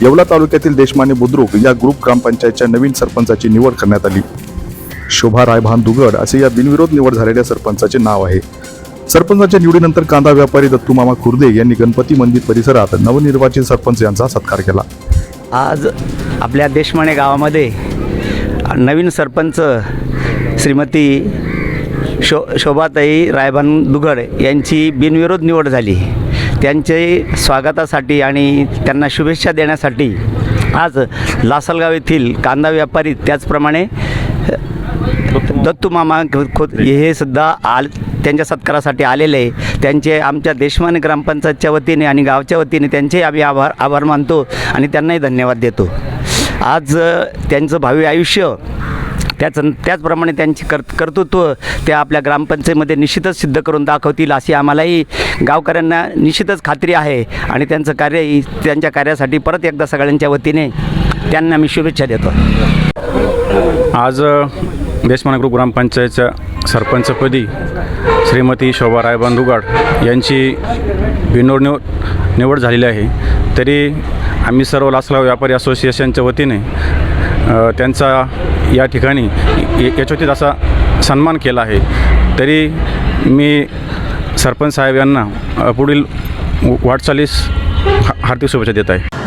येवला तालुक्यातील देशमाने बुद्रुक या ग्रुप ग्रामपंचायतच्या नवीन सरपंचाची निवड करण्यात आली. शोभा रायभान दुगड असे या बिनविरोध निवड झालेल्या सरपंचाचे नाव आहे. सरपंचाच्या निवडीनंतर कांदा व्यापारी दत्तूमामा खुर्दे यांनी गणपती मंदिर परिसरात नवनिर्वाचित सरपंच यांचा सत्कार केला. आज आपल्या देशमाने गावामध्ये नवीन सरपंच श्रीमती शो शोभाताई रायभान दुगड यांची बिनविरोध निवड झाली. त्यांचे स्वागतासाठी आणि त्यांना शुभेच्छा देण्यासाठी आज लासलगाव येथील कांदा व्यापारी त्याचप्रमाणे दत्तू मामा खोत हे सुद्धा आल त्यांच्या सत्कारासाठी आलेले. त्यांचे आमच्या देशमान ग्रामपंचायतच्या वतीने आणि गावच्या वतीने त्यांचे आम्ही आभार आभार मानतो आणि त्यांनाही धन्यवाद देतो. आज त्यांचं भावी आयुष्य त्याच त्याचप्रमाणे त्यांचे कर कर्तृत्व त्या आपल्या ग्रामपंचायतीमध्ये निश्चितच सिद्ध करून दाखवतील अशी आम्हालाही गावकऱ्यांना निश्चितच खात्री आहे. आणि त्यांचं कार्य त्यांच्या कार्यासाठी परत एकदा सगळ्यांच्या वतीने त्यांना मी शुभेच्छा देतो. आज देशमान ग्रुप ग्रामपंचायतच्या सरपंचपदी श्रीमती शोभा राय दुगाड यांची बिनोड निव निवड झालेली आहे. तरी आम्ही सर्व लासलाव व्यापारी असोसिएशनच्या वतीने त्यांचा या ठिकाणी य- असा सन्मान केला आहे. तरी मी सरपंच साहेब यांना पुढील वाटचालीस हार्दिक शुभेच्छा देत आहे.